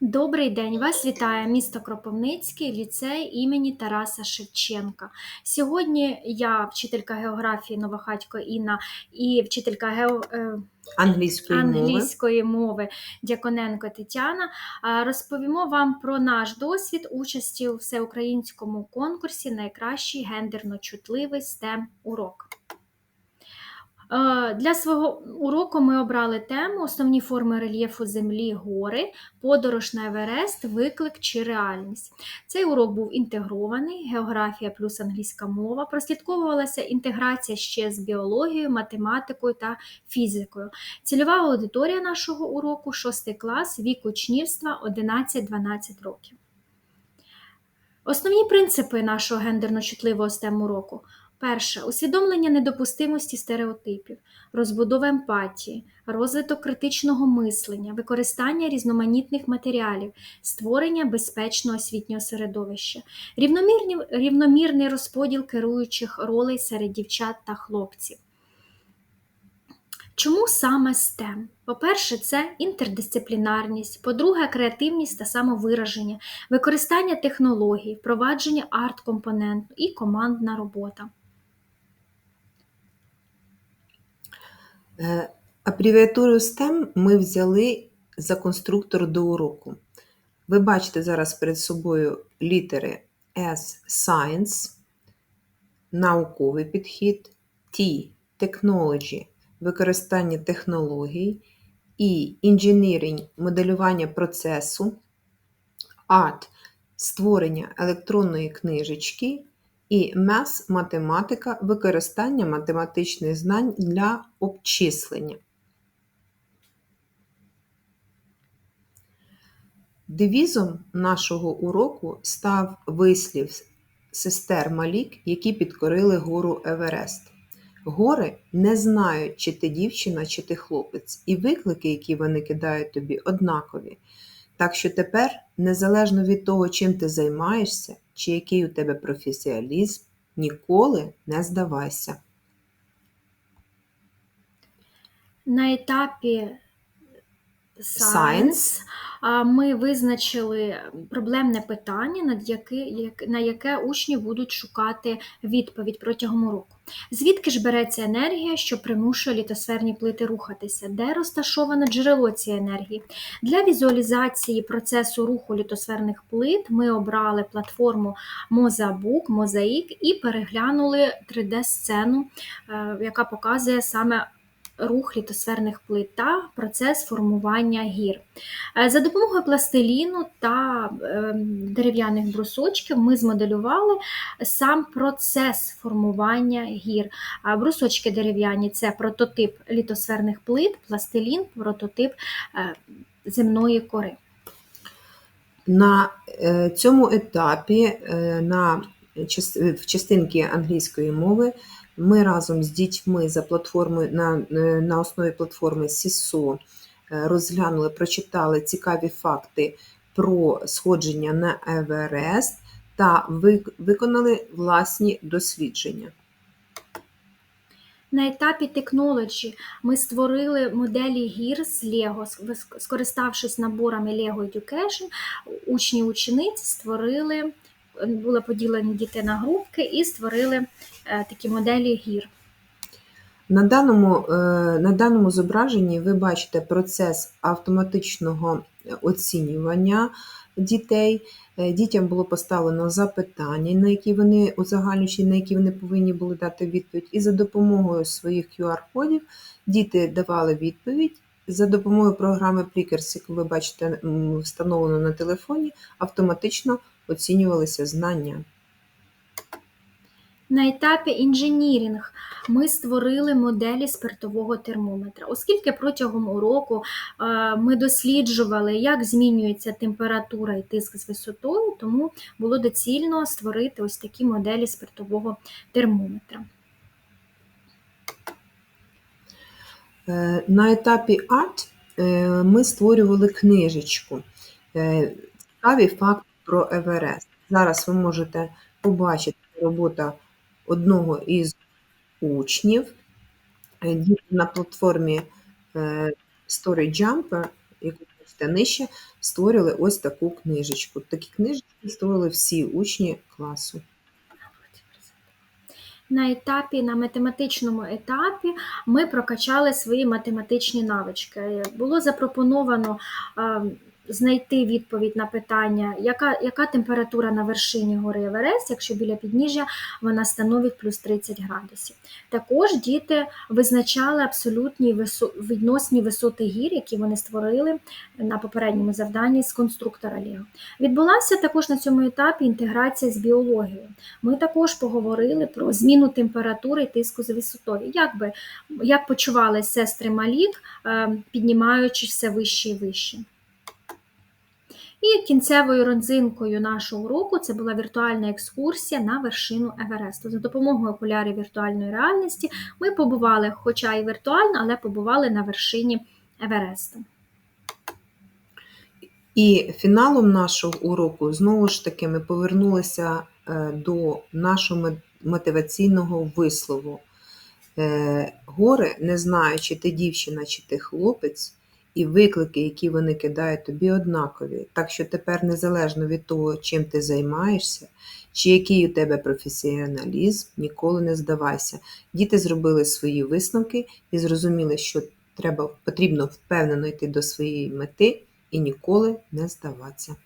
Добрий день! Вас вітає місто Кропивницький, ліцей імені Тараса Шевченка. Сьогодні я, вчителька географії Новохатько Інна і вчителька гео... е, англійської мови. мови Дяконенко Тетяна. Розповімо вам про наш досвід участі у всеукраїнському конкурсі Найкращий гендерно чутливий STEM урок. Е, Для свого уроку ми обрали тему Основні форми рельєфу Землі, гори, подорож на Еверест, виклик чи реальність. Цей урок був інтегрований, географія плюс англійська мова. Прослідковувалася інтеграція ще з біологією, математикою та фізикою. Цільова аудиторія нашого уроку 6 клас, вік учнівства 11-12 років. Основні принципи нашого гендерно-чутливого STEM уроку. Перше усвідомлення недопустимості стереотипів, розбудова емпатії, розвиток критичного мислення, використання різноманітних матеріалів, створення безпечного освітнього середовища, рівномірний розподіл керуючих ролей серед дівчат та хлопців. Чому саме STEM? По-перше, це інтердисциплінарність, по-друге, креативність та самовираження, використання технологій, впровадження арт-компоненту і командна робота. Абревіатуру STEM ми взяли за конструктор до уроку. Ви бачите зараз перед собою літери S Science, науковий підхід, T Technology, використання технологій, E Engineering – моделювання процесу, Art – створення електронної книжечки і Math – математика, використання математичних знань для обчислення. Девізом нашого уроку став вислів сестер Малік, які підкорили гору Еверест. Гори не знають, чи ти дівчина, чи ти хлопець, і виклики, які вони кидають тобі, однакові. Так що тепер, незалежно від того, чим ти займаєшся, чи який у тебе професіалізм, ніколи не здавайся. На етапі Science. Ми визначили проблемне питання, над яке, як- на яке учні будуть шукати відповідь протягом уроку. Звідки ж береться енергія, що примушує літосферні плити рухатися? Де розташоване джерело цієї енергії? Для візуалізації процесу руху літосферних плит ми обрали платформу Mozabook, Mosaic і переглянули 3D-сцену, е, яка показує саме рух літосферних плит та процес формування гір. Е, За допомогою пластиліну та е, дерев'яних брусочків ми змоделювали сам процес формування гір. Брусочки дерев'яні це прототип літосферних плит, пластилін, прототип е, земної кори. На е, цьому етапі на в частинки англійської мови ми разом з дітьми за платформою на, е, на основі платформи SISO е, розглянули, прочитали цікаві факти про сходження на Еверест та виконали власні дослідження. На етапі Technology ми створили моделі гір з Lego, Ск- скориставшись наборами Lego Education, учні учениці створили, були поділені діти на групки і створили е, такі моделі гір. На даному, е, на даному зображенні ви бачите процес автоматичного оцінювання дітей. Е, Дітям було поставлено запитання, на які вони узагальнюючи, на які вони повинні були дати відповідь. І за допомогою своїх QR-кодів діти давали відповідь. За допомогою програми Plickers, яку ви бачите встановлено на телефоні, автоматично оцінювалися знання. На етапі інженірінг ми створили моделі спиртового термометра, оскільки протягом уроку е, ми досліджували, як змінюється температура і тиск з висотою, тому було доцільно створити ось такі моделі спиртового термометра. Е, На етапі арт е, ми створювали книжечку. Цікаві факти про Еверест. Зараз ви можете побачити робота одного із учнів. Е, на платформі е, Story Jumper, яку бачите нижче, створили ось таку книжечку. Такі книжечки створили всі учні класу. На етапі, на математичному етапі ми прокачали свої математичні навички. Було запропоновано е, знайти відповідь на питання, яка, яка температура на вершині гори Еверест, якщо біля підніжжя вона становить плюс 30 градусів. Також діти визначали абсолютні висо- відносні висоти гір, які вони створили на попередньому завданні з конструктора Лего. Відбулася також на цьому етапі інтеграція з біологією. Ми також поговорили про зміну температури і тиску за висотою. Як, би, як почувались сестри Малік, е, піднімаючись все вище і вище. І кінцевою родзинкою нашого уроку це була віртуальна екскурсія на вершину Евересту. За допомогою окулярів віртуальної реальності ми побували, хоча і віртуально, але побували на вершині Евересту. І фіналом нашого уроку знову ж таки ми повернулися е, до нашого мотиваційного вислову. Е, Гори, не знаю, чи ти дівчина, чи ти хлопець, і виклики, які вони кидають тобі, однакові. Так що тепер, незалежно від того, чим ти займаєшся, чи який у тебе професіоналізм, ніколи не здавайся. Діти зробили свої висновки і зрозуміли, що треба, потрібно впевнено йти до своєї мети і ніколи не здаватися.